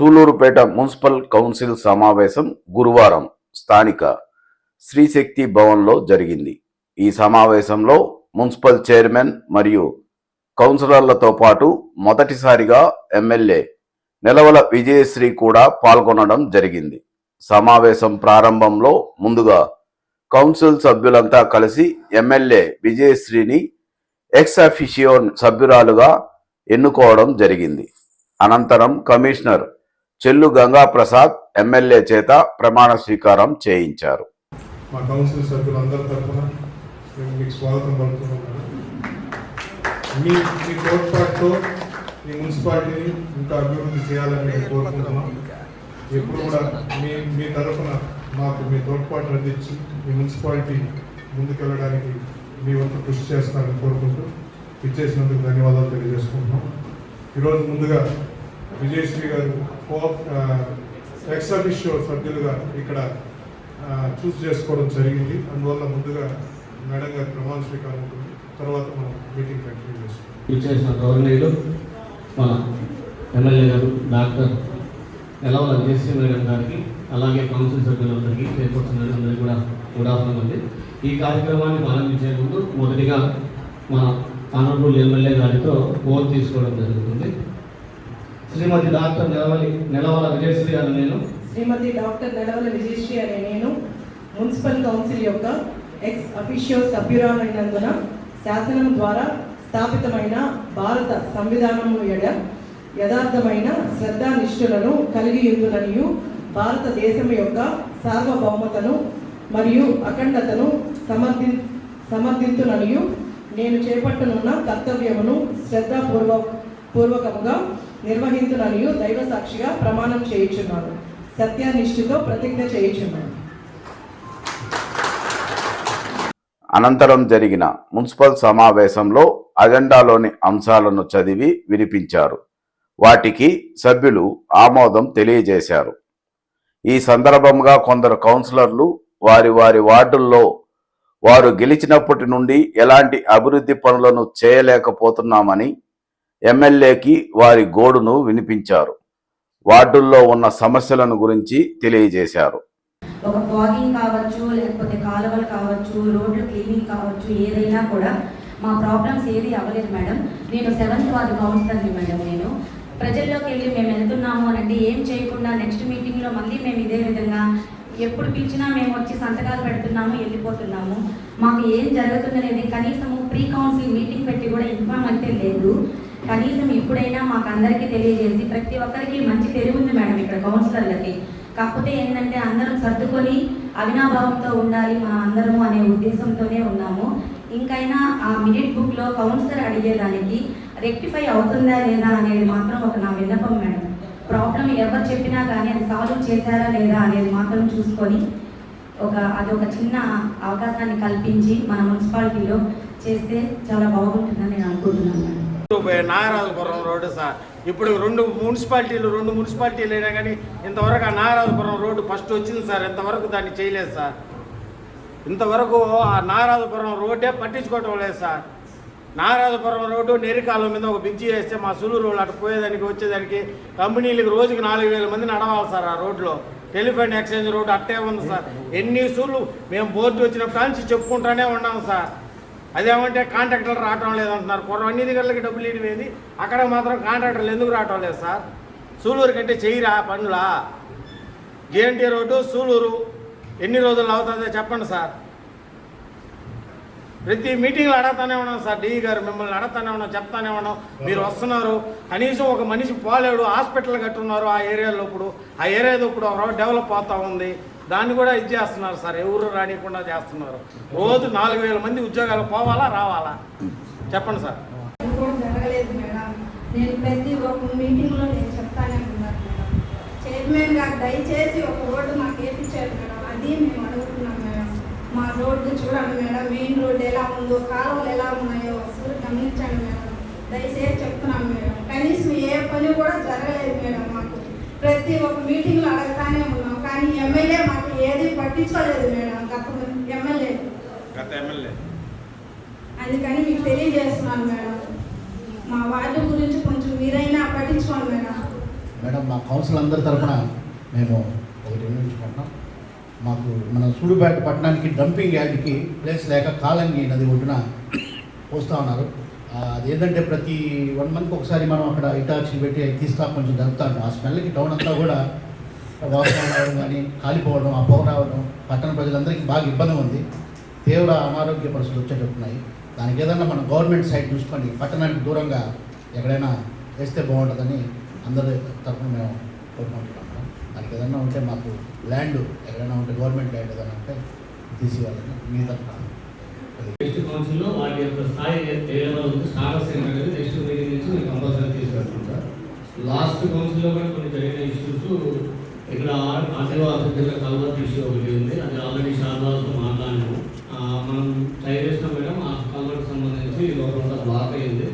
Sullurpeta municipal council సమావేశం గురువారం స్థానిక శ్రీశక్తి భవన్లో జరిగింది. ఈ సమావేశంలో మున్సిపల్ చైర్మన్ మరియు కౌన్సిలర్లతో పాటు మొదటిసారిగా ఎమ్మెల్యే నిలవల విజయశ్రీ కూడా పాల్గొనడం జరిగింది. సమావేశం ప్రారంభంలో ముందుగా కౌన్సిల్ సభ్యులంతా కలిసి ఎమ్మెల్యే విజయశ్రీని ఎక్స్ అఫిషియో సభ్యురాలుగా ఎన్నుకోవడం జరిగింది. అనంతరం కమిషనర్ చెల్లు గంగాప్రసాద్ ఎమ్మెల్యే చేత ప్రమాణ స్వీకారం చేయించారు. మా కౌన్సిల్ సభ్యులందరి తరఫున మేము మీకు స్వాగతం పలుకుతున్నాం మీ మీ తోడ్పాటుతో ఈ మున్సిపాలిటీని ఇంకా అభివృద్ధి చేయాలని మేము కోరుకుంటున్నాం ఎప్పుడు కూడా మీ మీ తరఫున మాకు మీ తోడ్పాటు అందించి మీ మున్సిపాలిటీ ముందుకెళ్ళడానికి మీ వంతు కృషి చేస్తారని కోరుకుంటూ ఇచ్చేసినందుకు ధన్యవాదాలు తెలియజేసుకుంటున్నాం. ఈరోజు ముందుగా విజయశ్రీ గారు కో ఎక్స్ సభ్యులుగా ఇక్కడ చూస్ చేసుకోవడం జరిగింది. అందువల్ల ముందుగా మేడం గారి ప్రమాణ స్వీకారం ఉంటుంది. తర్వాత మనం మీటింగ్ కంటిన్యూ చేస్తాం. ఇచ్చేసిన గౌరవనీయులు మన ఎమ్మెల్యే గారు డాక్టర్ ఎలా జేసీ మేడం గారికి అలాగే కౌన్సిల్ సభ్యులందరికీ చైర్పర్సన్ అందరికీ కూడా గుడ్ ఆఫ్టర్నూన్ అండి. ఈ కార్యక్రమాన్ని ప్రారంభించే ముందు మొదటిగా మన ఆనరబుల్ ఎమ్మెల్యే గారితో ఫోన్ తీసుకోవడం జరుగుతుంది. శ్రీమతి డాక్టర్ నెలవలి నెలవల విజయశ్రీ అని నేను. శ్రీమతి డాక్టర్ నెలవల విజయశ్రీ అనే నేను. మున్సిపల్ కౌన్సిల్ యొక్క ఎక్స్ అఫీషియో సభ్యురాలైనందున శాసనం ద్వారా స్థాపితమైన భారత సంవిధానము ఎడ యథార్థమైన శ్రద్ధానిష్ఠులను కలిగి ఉండుననియు భారతదేశం యొక్క సార్వభౌమతను మరియు అఖండతను సమర్థి సమర్థించుననియు నేను చేపట్టనున్న కర్తవ్యమును శ్రద్ధాపూర్వ పూర్వకముగా నిర్వహించుననియు దైవ సాక్షిగా ప్రమాణం చేయించున్నాను. సత్యనిష్ఠితో ప్రతిజ్ఞ చేయించున్నాను. అనంతరం జరిగిన మున్సిపల్ సమావేశంలో అజెండాలోని అంశాలను చదివి వినిపించారు. వాటికి సభ్యులు ఆమోదం తెలియజేశారు. ఈ సందర్భంగా కొందరు కౌన్సిలర్లు వారి వారి వార్డుల్లో వారు గెలిచినప్పటి నుండి ఎలాంటి అభివృద్ధి పనులను చేయలేకపోతున్నామని ఎమ్మెల్యేకి వారి గోడును వినిపించారు. వార్డుల్లో ఉన్న సమస్యలను గురించి తెలియజేశారు. ఒక ఫాగింగ్ కావచ్చు లేకపోతే కాలువలు కావచ్చు రోడ్లు క్లీనింగ్ కావచ్చు ఏదైనా కూడా మా ప్రాబ్లమ్స్ ఏది అవ్వలేదు మేడం. నేను సెవెంత్ వార్డు కౌన్సిలర్ని మేడం నేను. ప్రజల్లోకి వెళ్ళి మేము వెళ్తున్నాము అని అంటే ఏం చేయకుండా నెక్స్ట్ మీటింగ్లో మళ్ళీ మేము ఇదే విధంగా ఎప్పుడు పిలిచినా మేము వచ్చి సంతకాలు పెడుతున్నాము వెళ్ళిపోతున్నాము. మాకు ఏం జరుగుతుందనేది కనీసము ప్రీ కౌన్సిల్ మీటింగ్ పెట్టి కూడా ఇన్ఫామ్ అయితే లేదు. కనీసం ఇప్పుడైనా మాకు అందరికీ తెలియజేసి ప్రతి ఒక్కరికి మంచి తెలివి ఉంది మేడం ఇక్కడ కౌన్సిలర్లకి. కాకపోతే ఏంటంటే అందరం సర్దుకొని అవినాభావంతో ఉండాలి మా అందరము అనే ఉద్దేశంతోనే ఉన్నాము. ఇంకైనా ఆ మినిట్ బుక్లో కౌన్సిలర్ అడిగేదానికి రెక్టిఫై అవుతుందా లేదా అనేది మాత్రం ఒక నా విన్నపం మేడం. ప్రాబ్లం ఎవరు చెప్పినా కానీ అది సాల్వ్ చేశారా లేదా అనేది మాత్రం చూసుకొని ఒక అది ఒక చిన్న అవకాశాన్ని కల్పించి మన మున్సిపాలిటీలో చేస్తే చాలా బాగుంటుందని నేను అనుకుంటున్నాను మేడం. Nagarajapuram road sir. ఇప్పుడు రెండు మున్సిపాలిటీలు రెండు మున్సిపాలిటీలు అయినా కానీ ఇంతవరకు ఆ నాగరాజపురం రోడ్డు ఫస్ట్ వచ్చింది సార్. ఇంతవరకు దాన్ని చేయలేదు సార్. ఇంతవరకు ఆ నాగరాజపురం రోడ్డే పట్టించుకోవటం లేదు సార్. నాగరాజపురం రోడ్డు నెరికాలం మీద ఒక బ్రిడ్జి వేస్తే మా సులూరు వాళ్ళు అటు పోయేదానికి వచ్చేదానికి కంపెనీలకు రోజుకి నాలుగు వేల మంది నడవాలి సార్ ఆ రోడ్లో టెలిఫోన్ ఎక్స్చేంజ్ రోడ్డు అట్టే ఉంది సార్. ఎన్ని సూళ్ళు మేము బోర్డు వచ్చినప్పుడు నుంచి చెప్పుకుంటానే ఉన్నాము సార్. అదేమంటే కాంట్రాక్టర్లు రావటం లేదంటున్నారు. పూర్వం అన్ని దగ్గరలకి డబ్బులు ఇవ్వేది అక్కడ మాత్రం కాంట్రాక్టర్లు ఎందుకు రావటం లేదు సార్? సూలూరు కంటే చెయ్యిరా పనులా? జేఎన్టీ రోడ్డు సూలూరు ఎన్ని రోజులు అవుతుందో చెప్పండి సార్. ప్రతి మీటింగ్లు అడగతానే ఉన్నాం సార్. డిఈ గారు మిమ్మల్ని అడగతానే ఉన్నాం చెప్తానే ఉన్నాం. మీరు వస్తున్నారు. కనీసం ఒక మనిషి పోలేడు. హాస్పిటల్ కట్టున్నారు ఆ ఏరియాలో ఇప్పుడు. ఆ ఏరియాలో ఇప్పుడు ఒక రోజు డెవలప్ అవుతా ఉంది. దాన్ని కూడా ఇది చేస్తున్నారు సార్. ఎవరు రానియకుండా చేస్తున్నారు. రోజు నాలుగు వేల మంది ఉద్యోగాలు పోవాలా రావాలా? చెప్పండి సార్. ఇది కూడా జరగలేదు మేడం. నేను ప్రతి ఒక్క మీటింగ్లో నేను చెప్తానే ఉన్నాను మేడం. చైర్మన్ గారు దయచేసి ఒక రోడ్డు మాకు వేపించారు మేడం. అది మేము అడుగుతున్నాం మేడం. మా రోడ్డు చూడండి మేడం. మెయిన్ రోడ్డు ఎలా ఉందో కాలువలు ఎలా ఉన్నాయో అసలు గమనించండి మేడం. దయచేసి చెప్తున్నాం మేడం. కనీసం ఏ పని కూడా జరగలేదు మేడం మాకు. ప్రతి ఒక్క మీటింగ్లో అడగతానే ఉన్నాం. కానీ ఎమ్మెల్యే మాకు పట్టించుకోలేదు మేడం. గత ఎమ్మెల్యే. గత ఎమ్మెల్యే. అందుకని మీకు తెలియజేస్తున్నాను మేడం. మా వార్డు గురించి కొంచెం మీరైనా పట్టించుకోండి మేడం. మేడం మా కౌన్సిల్ అందరి తరఫున మేము ఒకటి వినియోగించుకుంటున్నాం. మాకు మన సూడుపేట పట్టణానికి డంపింగ్ యార్డ్కి ప్లేస్ లేక కాలంగి నది ఒడ్డున పోస్తూ ఉన్నారు. అదేంటంటే ప్రతి వన్ మంత్కి ఒకసారి మనం అక్కడ ఇటాచి పెట్టి తీస్తా కొంచెం జరుపుతా ఉంటాం. ఆ స్మెల్కి టౌన్ అంతా కూడా వాసన రావడం కానీ కాలిపోవడం ఆ పొగ రావడం పట్టణ ప్రజలందరికీ బాగా ఇబ్బంది ఉంది. తీవ్ర అనారోగ్య పరిస్థితులు వచ్చేటట్టున్నాయి. దానికి ఏదన్నా మనం గవర్నమెంట్ సైడ్ చూసుకొని పట్టణానికి దూరంగా ఎక్కడైనా వేస్తే బాగుంటుందని అందరి తరఫున మేము కోరుకుంటున్నాము దానికి ఏదన్నా ఉంటే మాకు ల్యాండ్ ఎక్కడైనా ఉంటే గవర్నమెంట్ ల్యాండ్ ఏదైనా ఉంటే తీసేయాలని మీ తరఫున నెక్స్ట్ కౌన్సిల్లో వాళ్ళ యొక్క స్థాయి ఏదైనా ఉంది స్టాటస్ ఏంటనేది నెక్స్ట్ మీటింగ్ నుంచి కంపల్సరీ తీసుకెళ్తుంటారు. లాస్ట్ కౌన్సిల్లో కూడా కొన్ని జరిగిన ఇష్యూస్ ఇక్కడ ఆదివాసీ జిల్లా కల్వర్ ఇష్యూ ఒకటి ఉంది. అది ఆల్రెడీ శారదాలతో మాట్లాడాము. మనం ట్రై చేసినాం మేడం. ఆ కల్వర్కి సంబంధించి లోపల బ్లాక్ అయింది.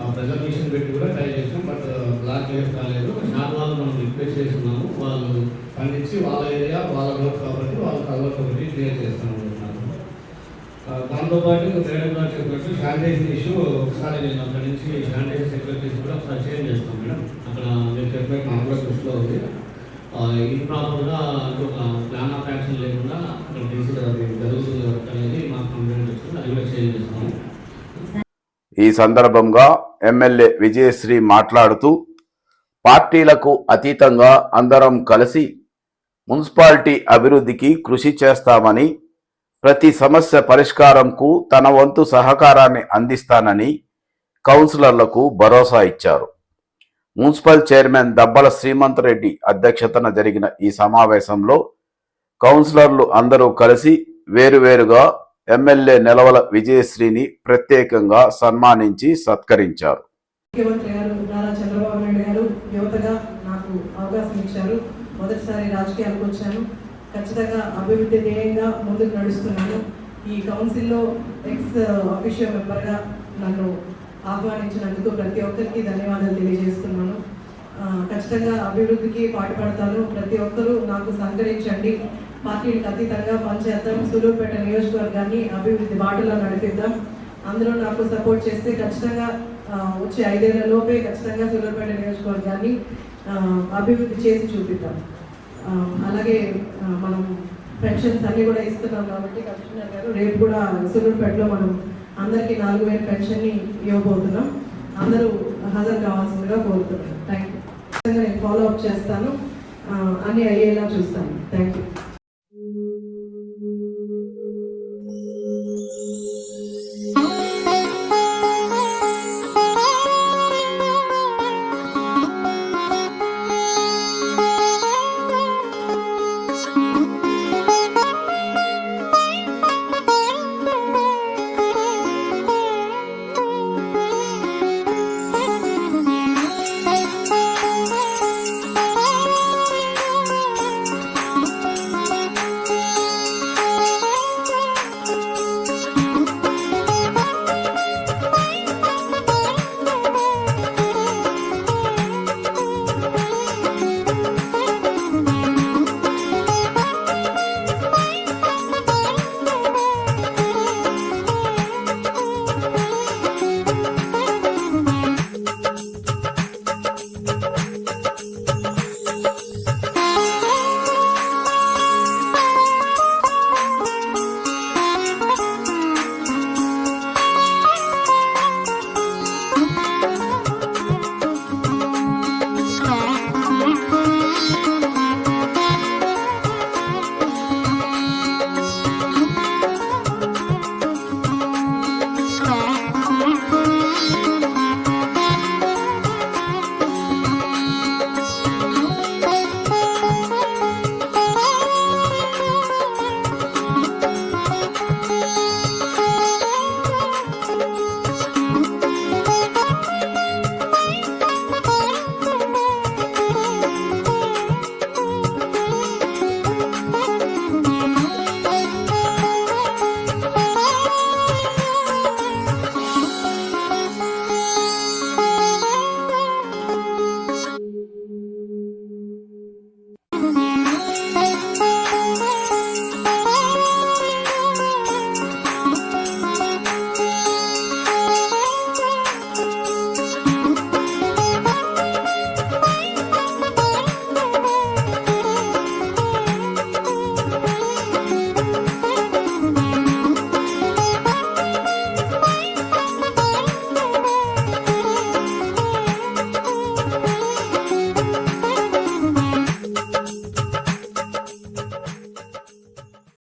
ఆ ప్రెజర్వేషన్ పెట్టి కూడా ట్రై చేసినాం బట్ బ్లాక్ క్లియర్ కాలేదు. శారదాలు మనం రిక్వెస్ట్ చేస్తున్నాము. వాళ్ళు పండించి వాళ్ళ ఏరియా వాళ్ళ గ్రూప్ కాబట్టి వాళ్ళ కల్వర్ ఒకటి క్లియర్ చేస్తాము దాంతోపాటు మేడం గారు చెప్పినట్టు శానిటైజేషన్ ఇష్యూ ఒకసారి నేను అక్కడి నుంచి శానిటైజర్ సెక్రటరీస్ కూడా ఒకసారి చేంజ్ చేస్తాం మేడం. అక్కడ మీరు చెప్పే నాకు దృష్టిలో ఉంది. ఇంప్రాపర్గా అంటే ఒక ప్లాన్ ఆఫ్ యాక్షన్ లేకుండా అక్కడ తీసి జరుగుతుంది అనేది మాకు కంప్లైంట్ వచ్చింది. అది కూడా చేంజ్ చేస్తాము. ఈ సందర్భంగా ఎమ్మెల్యే విజయశ్రీ మాట్లాడుతూ పార్టీలకు అతీతంగా అందరం కలిసి మున్సిపాలిటీ అభివృద్ధికి కృషి చేస్తామని ప్రతి సమస్య పరిష్కారంకు తన వంతు సహకారాన్ని అందిస్తానని కౌన్సిలర్లకు భరోసా ఇచ్చారు. మున్సిపల్ చైర్మన్ దబ్బల శ్రీమంత్ రెడ్డి అధ్యక్షతన జరిగిన ఈ సమావేశంలో కౌన్సిలర్లు అందరూ కలిసి వేరువేరుగా ఎమ్మెల్యే నెలవల విజయశ్రీని ప్రత్యేకంగా సన్మానించి సత్కరించారు. మొదటిసారి రాజకీయాలకు వచ్చాను. ఖచ్చితంగా అభివృద్ధి ధ్యేయంగా ముందుకు నడుస్తున్నాను. ఈ కౌన్సిల్లో ఎక్స్ అఫీషియల్ మెంబర్గా నన్ను ఆహ్వానించినందుకు ప్రతి ఒక్కరికి ధన్యవాదాలు తెలియజేస్తున్నాను. ఖచ్చితంగా అభివృద్ధికి పాటుపడతాను. ప్రతి ఒక్కరూ నాకు సహకరించండి. పార్టీలకు అతీతంగా పనిచేద్దాం. సులువుపేట నియోజకవర్గాన్ని అభివృద్ధి బాటలో నడిపిద్దాం. అందరూ నాకు సపోర్ట్ చేస్తే ఖచ్చితంగా వచ్చే ఐదేళ్ళ లోపే ఖచ్చితంగా సులువుపేట నియోజకవర్గాన్ని అభివృద్ధి చేసి చూపిద్దాం. అలాగే మనం పెన్షన్స్ అన్నీ కూడా ఇస్తున్నాం కాబట్టి కమిషనర్ గారు రేపు కూడా సులువుపేటలో మనం అందరికీ నాలుగు వేల పెన్షన్ని ఇవ్వబోతున్నాం. అందరూ హాజరు కావాల్సిందిగా కోరుతున్నాను. థ్యాంక్ యూ నేను ఫాలో అప్ చేస్తాను. ఆ, అన్ని అయ్యేలా చూస్తాను. Thank you